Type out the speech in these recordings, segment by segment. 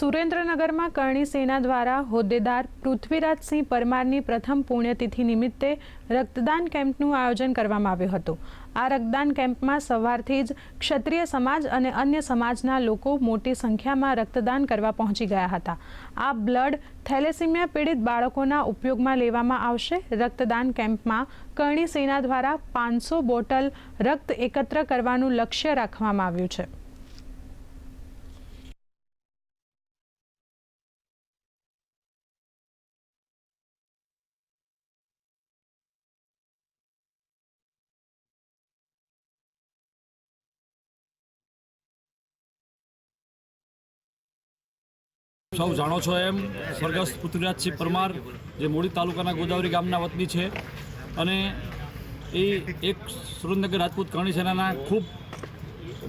સુરેન્દ્રનગરમાં કરણી સેના દ્વારા હોદ્દેદાર પૃથ્વીરાજસિંહ પરમારની પ્રથમ પુણ્યતિથિ નિમિત્તે રક્તદાન કેમ્પનું આયોજન કરવામાં આવ્યું હતું. આ રક્તદાન કેમ્પમાં સવારથી જ ક્ષત્રિય સમાજ અને અન્ય સમાજના લોકો મોટી સંખ્યામાં રક્તદાન કરવા પહોંચી ગયા હતા. આ બ્લડ થેલેસીમિયા પીડિત બાળકોના ઉપયોગમાં લેવામાં આવશે. રક્તદાન કેમ્પમાં કરણી સેના દ્વારા પાંચસો બોટલ રક્ત એકત્ર કરવાનું લક્ષ્ય રાખવામાં આવ્યું છે. સૌ જાણો છો એમ, સ્વર્ગસ્થ પૃથ્વીરાજસિંહ પરમાર, જે મૂળી તાલુકાના ગોદાવરી ગામના વતની છે. અને એ એક સુરેન્દ્રનગર રાજપૂત કરણી સેનાના ખૂબ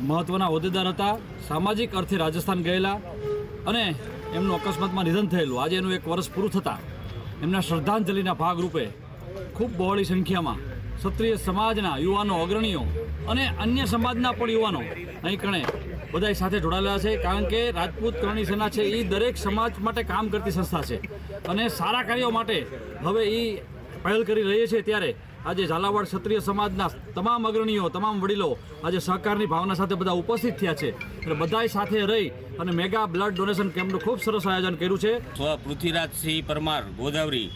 મહત્ત્વના હોદ્દેદાર હતા. સામાજિક અર્થે રાજસ્થાન ગયેલા અને એમનું અકસ્માતમાં નિધન થયેલું. આજે એનું એક વર્ષ પૂરું થતાં એમના શ્રદ્ધાંજલિના ભાગરૂપે ખૂબ બહોળી સંખ્યામાં ક્ષત્રિય સમાજના યુવાનો, અગ્રણીઓ અને અન્ય સમાજના પણ યુવાનો અહીં કણે બધા સાથે જોડાયેલા છે, કારણ કે રાજપૂત કરણી સેના છે એ દરેક સમાજ માટે કામ કરતી સંસ્થા છે. અને સારા કાર્યો માટે હવે એ પહેલ કરી રહી છે ત્યારે આજે ઝાલાવાડ ક્ષત્રિય સમાજના તમામ અગ્રણીઓ, તમામ વડીલો આજે સહકારની ભાવના સાથે બધા ઉપસ્થિત થયા છે. એટલે બધાય સાથે રહી અને મેગા બ્લડ ડોનેશન કેમ્પનું ખૂબ સરસ આયોજન કર્યું છે. પૃથ્વીરાજસિંહ પરમાર ગોદાવરી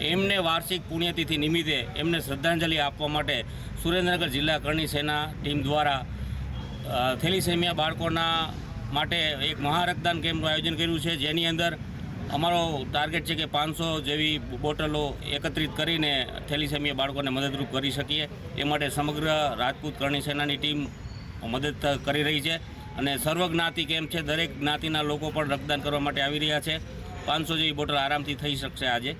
એમને વાર્ષિક પુણ્યતિથિ નિમિત્તે એમને શ્રદ્ધાંજલિ આપવા માટે સુરેન્દ્રનગર જિલ્લા કરણી સેના ટીમ દ્વારા થેલીસેમિયા બાળકોના માટે એક મહારક્તદાન કેમ્પનું આયોજન કર્યું છે, જેની અંદર અમારો ટાર્ગેટ છે કે પાંચસો જેવી બોટલો એકત્રિત કરીને થેલીસેમિયા બાળકોને મદદરૂપ કરી શકીએ. એ માટે સમગ્ર રાજપૂત કરણી સેનાની ટીમ મદદ કરી રહી છે અને સર્વજ્ઞાતિ કેમ્પ છે, દરેક જ્ઞાતિના લોકો પણ રક્તદાન કરવા માટે આવી રહ્યા છે. પાંચસો જેવી બોટલ આરામથી થઈ શકશે આજે.